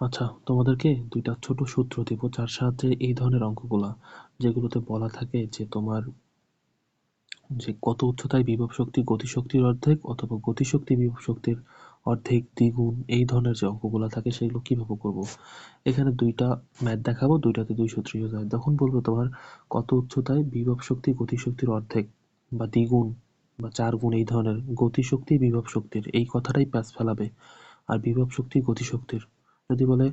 আচ্ছা তোমাদেরকে দুইটা ছোট সূত্র দেব যার সাহায্যে এই ধরনের অঙ্কগুলা, যেগুলোতে বলা থাকে যে তোমার যে কত উচ্চতায় বিভব শক্তি গতিশক্তির অর্ধেক অথবা গতিশক্তি বিভব শক্তির অর্ধেক দ্বিগুণ এই ধরনের যে অঙ্কগুলা থাকে সেগুলো কীভাবে করব। এখানে দুইটা ম্যাথ দেখাবো, দুইটাতে দুই সূত্র ইউজ হয় তখন বলব তোমার কত উচ্চতায় বিভব শক্তি গতিশক্তির অর্ধেক বা দ্বিগুণ বা চার গুণ এই ধরনের গতিশক্তি বিভব শক্তির, এই কথাটাই প্যাচ ফেলাবে। আর বিভব শক্তি গতিশক্তির যদি বলে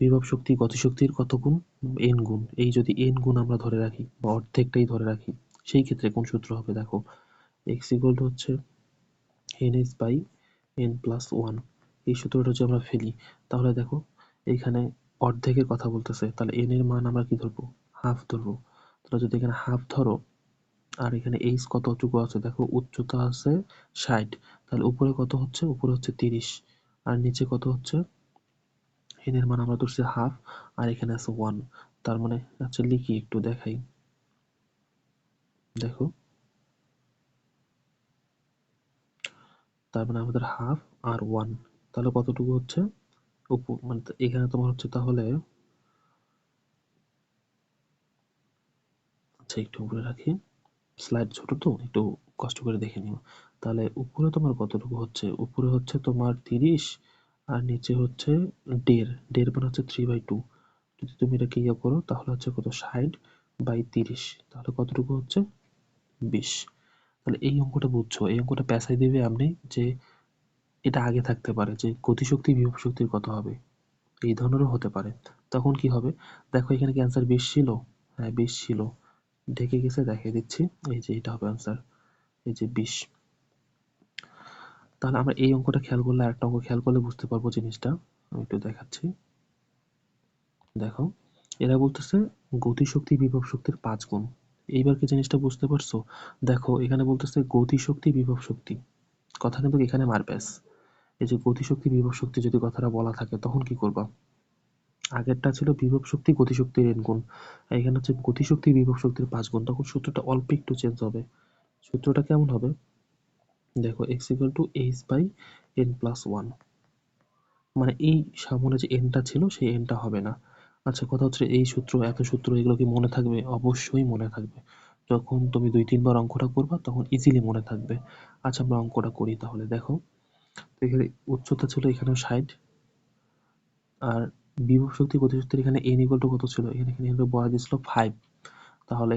বিভব শক্তি গতিশক্তির কত গুণ এন গুণ। এই যদি এন গুণ আমরা ধরে রাখি বা অর্ধেকটাই ধরে রাখি, সেই ক্ষেত্রে কোন সূত্র হবে? দেখো এক্স ইকুয়াল টু হচ্ছে N S by N plus one এই সূত্রটা যদি আমরা ফেলি, তাহলে দেখো এইখানে অর্ধেকের কথা বলতেছে, তাহলে এন এর মান আমরা কি ধরবো? হাফ ধরবো। তাহলে যদি এখানে হাফ ধরো, আর এখানে এইচ কতটুকু আছে? দেখো, উচ্চতা আছে ষাট। তাহলে উপরে কত হচ্ছে? উপরে হচ্ছে তিরিশ। আর নিচে কত হচ্ছে? এন এর মান আমরা ধরছি হাফ আর এখানে আছে ওয়ান তার মানে আচ্ছা লিখি একটু, দেখাই। দেখো। তার মানে আমাদের হাফ আর ওয়ান তাহলে কতটুকু হচ্ছে? মানে এখানে তোমার হচ্ছে তাহলে আচ্ছা একটু উপরে রাখি। স্লাইড ছোট তো, একটু কষ্ট করে দেখে নিও। তাহলে উপরে তোমার কতটুকু হচ্ছে? উপরে হচ্ছে তোমার তিরিশ আর নিচে হচ্ছে দেড়। দেড় মানে হচ্ছে থ্রি বাই টু যদি তুমি এটাকে ইয়ে করো, তাহলে হচ্ছে কত? ষাট বাই তিরিশ। তাহলে কতটুকু হচ্ছে? বিশ। তাহলে এই অঙ্কটা বুঝছ। এই অঙ্কটা পেঁচাই দেবে আপনি যে এটা আগে থাকতে পারে, যে গতিশক্তি বিভব শক্তির কত হবে। এই ধরনেরও হতে পারে। তখন কি হবে? দেখো এখানে কি অ্যান্সার বিশ ছিল? হ্যাঁ বিশ ছিল। ঢেকে গেছে, দেখিয়ে দিচ্ছি। এই যে এটা হবে অ্যান্সার এই যে বিশ। তাহলে আমরা এই অঙ্কটা খেয়াল করলে একটা অঙ্ক খেয়াল করলে বুঝতে পারব জিনিসটা। আমি একটু দেখাচ্ছি। দেখো, এরা বলতেছে গতিশক্তি বিভব শক্তির পাঁচ গুণ। এইবার কি জিনিসটা বুঝতে পারছ? দেখো, এখানে বলতেছে গতিশক্তি বিভব শক্তি। কথা কিন্তু এখানে মারপ্যাস এই যে গতিশক্তি বিভব শক্তি যদি কথাটা বলা থাকে, তখন কি করবা? আগেরটা ছিল বিভব শক্তি, গতিশক্তির এন গুণ। এখানে হচ্ছে গতিশক্তি বিভব শক্তির পাঁচ গুণ। তখন সূত্রটা অল্প একটু চেঞ্জ হবে। সূত্রটা কেমন হবে? দেখো X equal to H by N plus one মানে এই সামনে যে এনটা ছিল, সেই এনটা হবে না। আচ্ছা কথা হচ্ছে এই সূত্র, এত সূত্র, এগুলো কি মনে থাকবে? অবশ্যই মনে থাকবে। যখন তুমি দুই, তিনবার অঙ্কটা করবা, তখন ইজিলি মনে থাকবে। আচ্ছা আমরা অঙ্কটা করি তাহলে। দেখো, এখানে উচ্চতা ছিল এখানেও ষাট, আর বিভব শক্তি গতিশক্তির এখানে এন ইকুয়াল টু কত ছিল? এখানে এখানে বলা দিয়েছিল ফাইভ তাহলে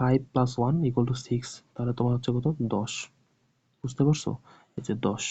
five plus one equal to six তাহলে তোমার হচ্ছে কত? দশ। বুঝতে পারছ? এই যে দশ।